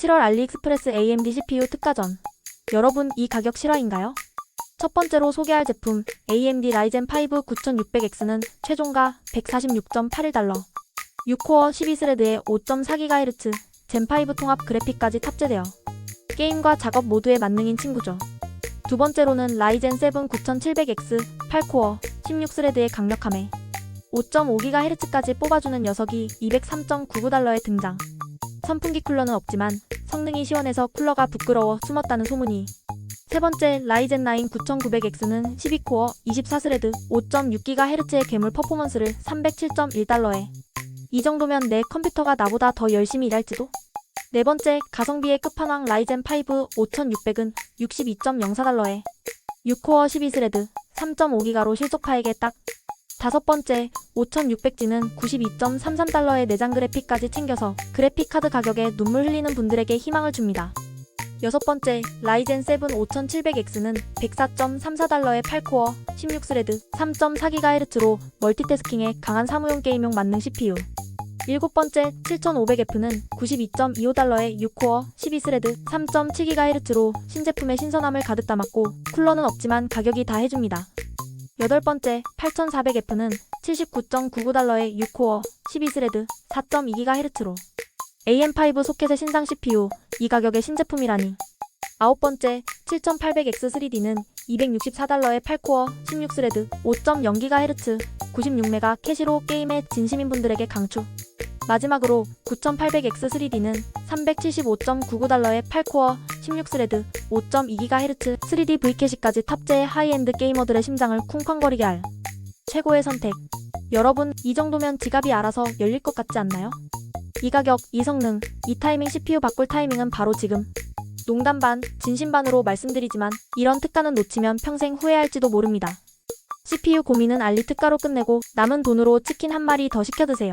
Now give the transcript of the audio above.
7월 알리익스프레스 AMD CPU 특가전. 여러분, 이 가격 실화인가요? 첫 번째로 소개할 제품 AMD 라이젠 5 9600X는 최종가 146.81달러. 6코어 12스레드에 5.4GHz 젠5 통합 그래픽까지 탑재되어 게임과 작업 모두에 만능인 친구죠. 두 번째로는 라이젠 7 9700X 8코어 16스레드의 강력함에 5.5GHz까지 뽑아주는 녀석이 203.99달러에 등장. 선풍기 쿨러는 없지만 성능이 시원해서 쿨러가 부끄러워 숨었다는 소문이. 세 번째 라이젠 9 9900X는 12코어 24스레드 5.6GHz의 괴물 퍼포먼스를 307.1달러에. 이 정도면 내 컴퓨터가 나보다 더 열심히 일할지도? 네 번째 가성비의 끝판왕 라이젠 5 5600은 62.04달러에 6코어 12스레드 3.5기가로 실속 파에게 딱 다섯 번째 5600G는 92.33달러의 내장 그래픽까지 챙겨서 그래픽 카드 가격에 눈물 흘리는 분들에게 희망을 줍니다. 여섯 번째 라이젠 7 5700X는 104.34달러의 8코어 16스레드 3.4GHz로 멀티태스킹에 강한 사무용 게임용 만능 CPU 일곱 번째 7500F는 92.25달러의 6코어 12스레드 3.7GHz로 신제품의 신선함을 가득 담았고 쿨러는 없지만 가격이 다 해줍니다. 여덟 번째 8400F는 79.99달러의 6코어 12스레드 4.2GHz로 AM5 소켓의 신상 CPU 이 가격의 신제품이라니. 아홉 번째 7800X3D는 264달러의 8코어 16스레드 5.0GHz 96메가 캐시로 게임에 진심인 분들에게 강추 마지막으로 9800X3D는 375.99달러의 8코어 16스레드 5.2GHz 3D V캐시까지 탑재해 하이엔드 게이머들의 심장을 쿵쾅거리게 할 최고의 선택. 여러분, 이 정도면 지갑이 알아서 열릴 것 같지 않나요? 이 가격, 이 성능, 이 타이밍 CPU 바꿀 타이밍은 바로 지금. 농담 반, 진심 반으로 말씀드리지만 이런 특가는 놓치면 평생 후회할지도 모릅니다. CPU 고민은 알리 특가로 끝내고 남은 돈으로 치킨 한 마리 더 시켜 드세요.